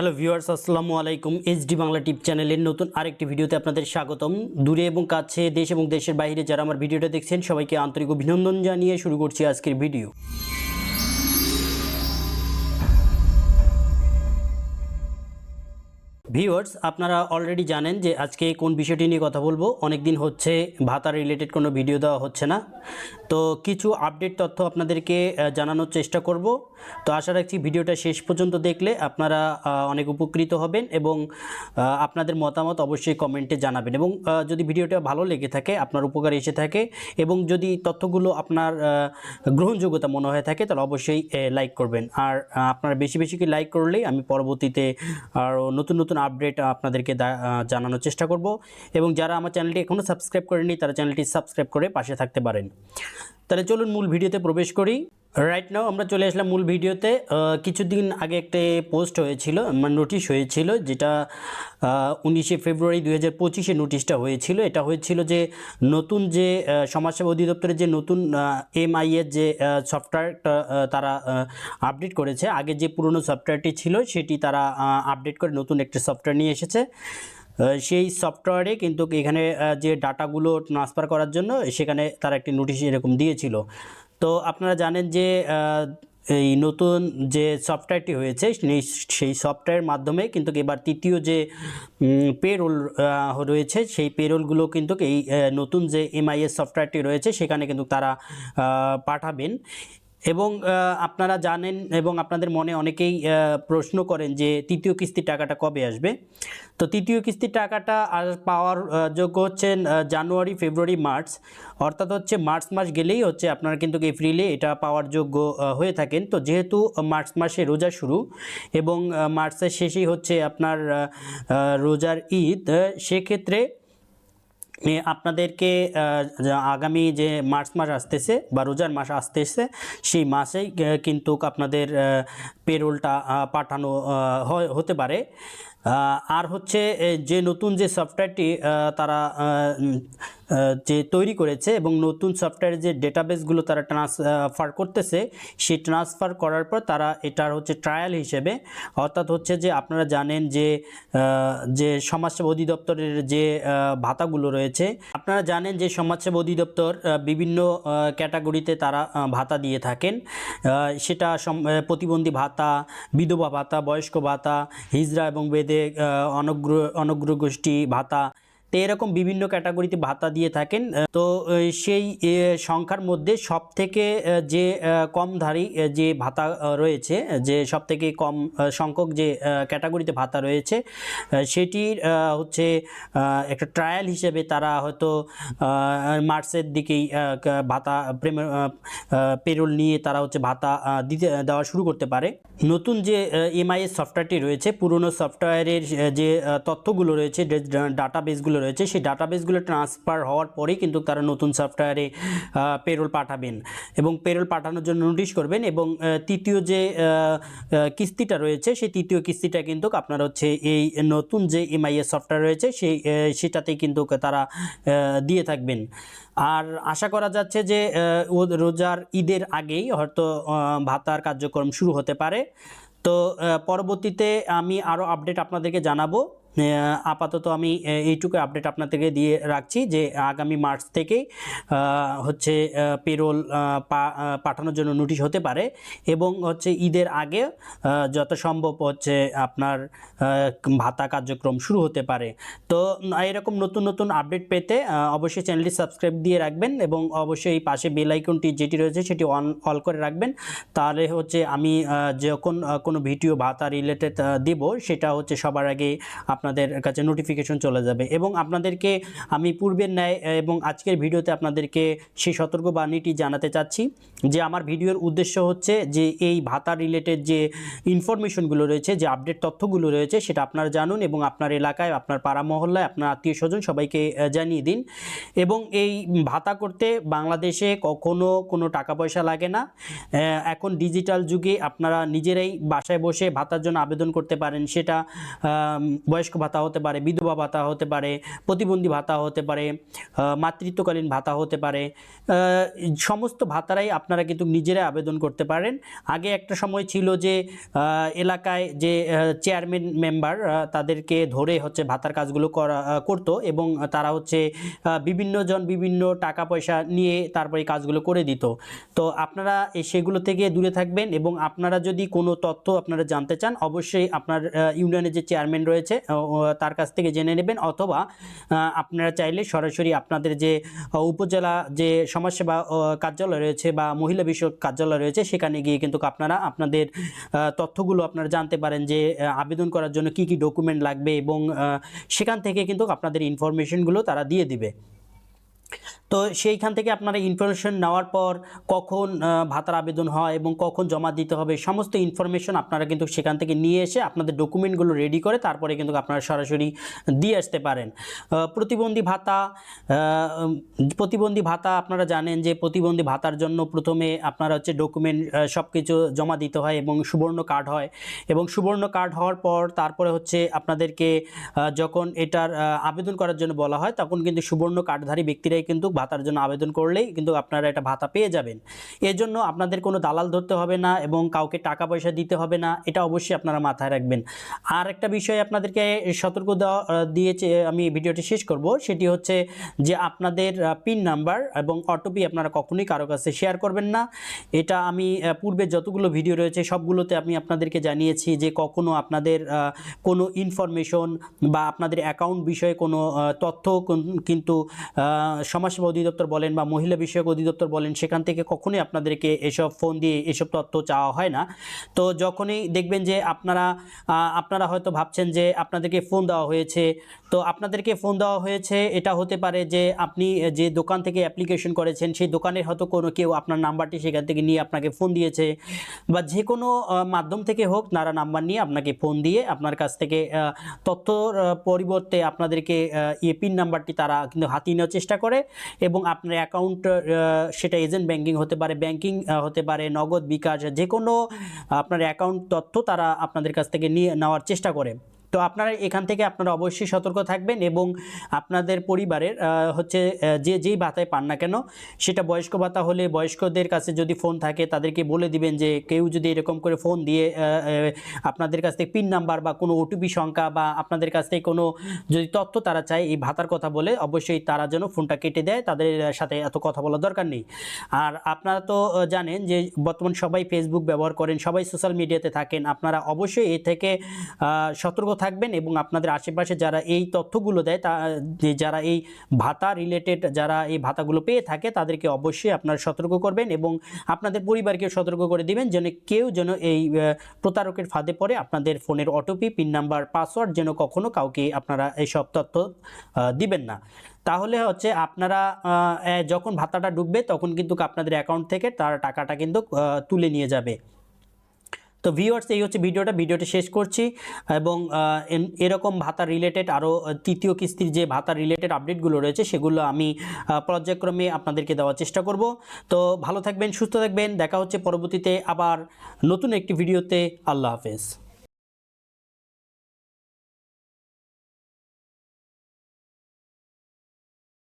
Hello viewers, আসসালামু আলাইকুম H D Bangla টিপ চ্যানেলের নতুন আরেকটি ভিডিওতে আপনাদের স্বাগতম। দূরে এবং কাছে, দেশ এবং দেশের বাইরে যারা আমার ভিডিওটা দেখছেন, সবাইকে আন্তরিক অভিনন্দন জানিয়ে শুরু করছি আজকের ভিডিও। ভিউয়ার্স আপনারা অলরেডি জানেন যে আজকে কোন বিষয়টি নিয়ে কথা বলব। অনেক দিন হচ্ছে ভাতা রিলেটেড কোনো ভিডিও দেওয়া হচ্ছে না। তো কিছু আপডেট তথ্য আপনাদেরকে জানানোর চেষ্টা করব। তো আশা রাখছি ভিডিওটা শেষ পর্যন্ত দেখলে আপনারা অনেক উপকৃত হবেন এবং আপনাদের মতামত অবশ্যই কমেন্টে জানাবেন এবং যদি ভিডিওটা ভালো লেগে থাকে, আপনার উপকার এসে থাকে এবং যদি তথ্যগুলো আপনার গ্রহণযোগ্যতা মনে হয়ে থাকে, তাহলে অবশ্যই লাইক করবেন। আর আপনারা বেশি বেশি লাইক করলেই আমি পরবর্তীতে আরও নতুন নতুন আপডেট আপনাদেরকে জানানোর চেষ্টা করব। এবং যারা আমার চ্যানেলটি এখনও সাবস্ক্রাইব করেনি তারা চ্যানেলটি সাবস্ক্রাইব করে পাশে থাকতে পারেন। তাহলে চলুন মূল ভিডিওতে প্রবেশ করি। রাইট নাও আমরা চলে আসলাম মূল ভিডিওতে। কিছুদিন আগে একটা পোস্ট হয়েছিল মানে নোটিশ হয়েছিল, যেটা উনিশে ফেব্রুয়ারি দুই হাজার পঁচিশে নোটিশটা হয়েছিল। এটা হয়েছিল যে, নতুন যে সমাজসেবা অধিদপ্তরের যে নতুন এমআইএর যে সফটওয়্যারটা তারা আপডেট করেছে। আগে যে পুরনো সফটওয়্যারটি ছিল, সেটি তারা আপডেট করে নতুন একটা সফটওয়্যার নিয়ে এসেছে। সেই সফটওয়্যারে কিন্তু এখানে যে ডাটাগুলো ট্রান্সফার করার জন্য, সেখানে তারা একটি নোটিশ এরকম দিয়েছিল। তো আপনারা জানেন যে এই নতুন যে সফটওয়্যারটি হয়েছে, সেই- সফটওয়্যারের মাধ্যমে কিন্তু এবার তৃতীয় যে পেরোল রয়েছে, সেই পেরোলগুলো কিন্তু এই নতুন যে এমআইএস সফটওয়্যারটি রয়েছে, সেখানে কিন্তু তারা পাঠাবেন। এবং আপনারা জানেন এবং আপনাদের মনে অনেকেই প্রশ্ন করেন যে তৃতীয় কিস্তির টাকাটা কবে আসবে? তো তৃতীয় কিস্তির টাকাটা আর পাওয়ার যোগ্য হচ্ছেন জানুয়ারি, ফেব্রুয়ারি, মার্চ। অর্থাৎ হচ্ছে মার্চ মাস গেলেই হচ্ছে আপনারা কিন্তু এপ্রিলে এটা পাওয়ার যোগ্য হয়ে থাকেন। তো যেহেতু মার্চ মাসে রোজা শুরু এবং মার্চের শেষেই হচ্ছে আপনার রোজার ঈদ সেক্ষেত্রে আপনাদেরকে আগামী যে মার্চ মাস আসতেছে বা রোজার মাস আসতেছে, সেই মাসেই কিন্তু আপনাদের পেরোলটা পাঠানো হতে পারে। আর হচ্ছে যে নতুন যে সফটওয়্যারটি তারা যে তৈরি করেছে এবং নতুন সফটওয়্যারের যে ডেটাবেসগুলো তারা ট্রান্সফার করতেছে, সেই ট্রান্সফার করার পর তারা এটার হচ্ছে ট্রায়াল হিসেবে, অর্থাৎ হচ্ছে যে আপনারা জানেন যে যে সমাজসেবা অধিদপ্তরের যে ভাতাগুলো রয়েছে, আপনারা জানেন যে সমাজসেবা অধিদপ্তর বিভিন্ন ক্যাটাগরিতে তারা ভাতা দিয়ে থাকেন। সেটা প্রতিবন্ধী ভাতা, বিধবা ভাতা, বয়স্ক ভাতা, হিজড়া এবং বেদে অনগ্র অনগ্র গোষ্ঠী ভাতা তো এরকম বিভিন্ন ক্যাটাগরিতে ভাতা দিয়ে থাকেন। তো সেই সংখ্যার মধ্যে সব থেকে যে কমধারী যে ভাতা রয়েছে যে সব থেকে কম সংখ্যক যে ক্যাটাগরিতে ভাতা রয়েছে সেটির হচ্ছে একটা ট্রায়াল হিসেবে তারা হয়তো মার্চের দিকেই ভাতা পেরোল নিয়ে তারা হচ্ছে ভাতা দিতে, দেওয়া শুরু করতে পারে। নতুন যে এমআইএস সফটওয়্যারটি রয়েছে, পুরনো সফটওয়্যারের যে তথ্যগুলো রয়েছে ডাটাবেসগুলো রয়েছে, সেই ডাটাবেসগুলো ট্রান্সফার হওয়ার পরেই কিন্তু তারা নতুন সফটওয়্যারে পেরোল পাঠাবেন এবং পেরোল পাঠানোর জন্য নোটিশ করবেন এবং তৃতীয় যে কিস্তিটা রয়েছে, সেই তৃতীয় কিস্তিটা কিন্তু আপনার হচ্ছে এই নতুন যে এমআইএস সফটওয়্যার রয়েছে, সেই সেটাতেই কিন্তু তারা দিয়ে থাকবেন। আর আশা করা যাচ্ছে যে রোজার ঈদের আগেই হয়তো ভাতার কার্যক্রম শুরু হতে পারে। তো পরবর্তীতে আমি আরও আপডেট আপনাদেরকে জানাব। আপাতত আমি এইটুকু আপডেট আপনাদেরকে দিয়ে রাখছি যে আগামী মার্চ থেকেই হচ্ছে পেরোল পাঠানোর জন্য নোটিশ হতে পারে এবং হচ্ছে ঈদের আগে সম্ভব হচ্ছে আপনার ভাতা কার্যক্রম শুরু হতে পারে। তো এরকম নতুন নতুন আপডেট পেতে অবশ্যই চ্যানেলটি সাবস্ক্রাইব দিয়ে রাখবেন এবং অবশ্যই পাশে বেল আইকনটি যেটি রয়েছে সেটি অন অল করে রাখবেন। তাহলে হচ্ছে আমি যখন কোনো ভিডিও ভাতা রিলেটেড দেব, সেটা হচ্ছে সবার আগে আপনাদের কাছে নোটিফিকেশন চলে যাবে এবং আপনাদেরকে আমি পূর্বের ন্যায় এবং আজকের ভিডিওতে আপনাদেরকে সেই সতর্কবাণীটি জানাতে চাচ্ছি যে আমার ভিডিওর উদ্দেশ্য হচ্ছে যে এই ভাতা রিলেটেড যে ইনফরমেশনগুলো রয়েছে, যে আপডেট তথ্যগুলো রয়েছে সেটা আপনারা জানুন এবং আপনার এলাকায়, আপনার পাড়া মহল্লায়, আপনার আত্মীয় স্বজন সবাইকে জানিয়ে দিন এবং এই ভাতা করতে বাংলাদেশে কখনো কোনো টাকা পয়সা লাগে না। এখন ডিজিটাল যুগে আপনারা নিজেরাই বাসায় বসে ভাতার জন্য আবেদন করতে পারেন সেটা বয়স্ক বয়স্ক ভাতা হতে পারে, বিধবা ভাতা হতে পারে, প্রতিবন্ধী ভাতা হতে পারে মাতৃত্বকালীন ভাতা হতে পারে সমস্ত ভাতারাই আপনারা কিন্তু নিজেরাই আবেদন করতে পারেন। আগে একটা সময় ছিল যে এলাকায় যে চেয়ারম্যান মেম্বার তাদেরকে ধরে হচ্ছে ভাতার কাজগুলো করা করতো এবং তারা হচ্ছে বিভিন্ন জন বিভিন্ন টাকা পয়সা নিয়ে তারপরে কাজগুলো করে দিত। তো আপনারা সেগুলো থেকে দূরে থাকবেন এবং আপনারা যদি কোনো তথ্য আপনারা জানতে চান, অবশ্যই আপনার ইউনিয়নের যে চেয়ারম্যান রয়েছে তার কাছ থেকে জেনে নেবেন অথবা আপনারা চাইলে সরাসরি আপনাদের যে উপজেলা যে সমাজসেবা কার্যালয় রয়েছে বা মহিলা বিষয়ক কার্যালয় রয়েছে, সেখানে গিয়ে কিন্তু আপনারা আপনাদের তথ্যগুলো আপনারা জানতে পারেন যে আবেদন করার জন্য কি কি ডকুমেন্ট লাগবে এবং সেখান থেকে কিন্তু আপনাদের ইনফরমেশনগুলো তারা দিয়ে দিবে। তো সেইখান থেকে আপনারা ইনফরমেশন নেওয়ার পর কখন ভাতার আবেদন হয় এবং কখন জমা দিতে হবে, সমস্ত ইনফরমেশন আপনারা কিন্তু সেখান থেকে নিয়ে এসে আপনাদের ডকুমেন্টগুলো রেডি করে তারপরে কিন্তু আপনারা সরাসরি দিয়ে আসতে পারেন। প্রতিবন্ধী ভাতা প্রতিবন্ধী ভাতা আপনারা জানেন যে প্রতিবন্ধী ভাতার জন্য প্রথমে আপনারা হচ্ছে ডকুমেন্ট সব কিছু জমা দিতে হয় এবং সুবর্ণ কার্ড হয় এবং সুবর্ণ কার্ড হওয়ার পর তারপরে হচ্ছে আপনাদেরকে যখন এটার আবেদন করার জন্য বলা হয় তখন কিন্তু সুবর্ণ কার্ডধারী ব্যক্তিরাই কিন্তু ভাতার জন্য আবেদন করলেই কিন্তু আপনারা এটা ভাতা পেয়ে যাবেন। এর জন্য আপনাদের কোনো দালাল ধরতে হবে না এবং কাউকে টাকা পয়সা দিতে হবে না, এটা অবশ্যই আপনারা মাথায় রাখবেন। আর একটা বিষয় আপনাদেরকে সতর্ক দিয়েছে, আমি ভিডিওটি শেষ করব, সেটি হচ্ছে যে আপনাদের পিন নাম্বার এবং অটোপি আপনারা কখনোই কারও কাছে শেয়ার করবেন না। এটা আমি পূর্বে যতগুলো ভিডিও রয়েছে সবগুলোতে আমি আপনাদেরকে জানিয়েছি যে কখনো আপনাদের কোনো ইনফরমেশন বা আপনাদের অ্যাকাউন্ট বিষয়ে কোনো তথ্য কিন্তু সমাজসেবা অধিদপ্তর বলেন বা মহিলা বিষয়ক অধিদপ্তর বলেন সেখান থেকে কখনোই আপনাদেরকে এসব ফোন দিয়ে এসব তথ্য চাওয়া হয় না। তো যখনই দেখবেন যে আপনারা আপনারা হয়তো ভাবছেন যে আপনাদেরকে ফোন দেওয়া হয়েছে তো আপনাদেরকে ফোন দেওয়া হয়েছে এটা হতে পারে যে আপনি যে দোকান থেকে অ্যাপ্লিকেশন করেছেন সেই দোকানের হয়তো কোনো কেউ আপনার নাম্বারটি সেখান থেকে নিয়ে আপনাকে ফোন দিয়েছে বা যে কোনো মাধ্যম থেকে হোক তারা নাম্বার নিয়ে আপনাকে ফোন দিয়ে আপনার কাছ থেকে আহ, তথ্যর পরিবর্তে আপনাদেরকে ইয়ে পিন নাম্বারটি তারা কিন্তু হাতিয়ে নেওয়ার চেষ্টা করে এবং আপনার অ্যাকাউন্ট সেটা এজেন্ট ব্যাংকিং হতে পারে ব্যাংকিং হতে পারে, নগদ বিকাশ, যে কোনো আপনার অ্যাকাউন্ট তথ্য তারা আপনাদের কাছ থেকে নিয়ে নেওয়ার চেষ্টা করে। তো আপনারা এখান থেকে আপনারা অবশ্যই সতর্ক থাকবেন এবং আপনাদের পরিবারের হচ্ছে যে যেই ভাতায় পান না কেন, সেটা বয়স্ক ভাতা হলে বয়স্কদের কাছে যদি ফোন থাকে, তাদেরকে বলে দিবেন যে কেউ যদি এরকম করে ফোন দিয়ে আপনাদের কাছ থেকে পিন নাম্বার বা কোনো ওটিপি সংখ্যা বা আপনাদের কাছ থেকে কোনো যদি তথ্য তারা চায়, এই ভাতার কথা বলে, অবশ্যই তারা যেন ফোনটা কেটে দেয়, তাদের সাথে এত কথা বলার দরকার নেই। আর আপনারা তো জানেন যে বর্তমান সবাই ফেসবুক ব্যবহার করেন, সবাই সোশ্যাল মিডিয়াতে থাকেন, আপনারা অবশ্যই এ থেকে সতর্ক থাকবেন এবং আপনাদের আশেপাশে যারা এই তথ্যগুলো দেয় তা যারা এই ভাতা রিলেটেড যারা এই ভাতাগুলো পেয়ে থাকে তাদেরকে অবশ্যই আপনারা সতর্ক করবেন এবং আপনাদের পরিবারকে সতর্ক করে দিবেন যেন কেউ যেন এই প্রতারকের ফাঁদে পড়ে আপনাদের ফোনের অটোপি, পিন নাম্বার, পাসওয়ার্ড যেন কখনো কাউকে আপনারা এইসব তথ্য দিবেন না। তাহলে হচ্ছে আপনারা যখন ভাতাটা ডুববে তখন কিন্তু আপনাদের অ্যাকাউন্ট থেকে তার টাকাটা কিন্তু তুলে নিয়ে যাবে। তো ভিউয়ার্স এই হচ্ছে ভিডিওটা। ভিডিওটা শেষ করছি এবং এরকম ভাতা রিলেটেড আরও তৃতীয় কিস্তির যে ভাতা রিলেটেড আপডেটগুলো রয়েছে, সেগুলো আমি পর্যায়ক্রমে আপনাদেরকে দেওয়ার চেষ্টা করব। তো ভালো থাকবেন, সুস্থ থাকবেন। দেখা হচ্ছে পরবর্তীতে আবার নতুন একটি ভিডিওতে আল্লাহ হাফেজ।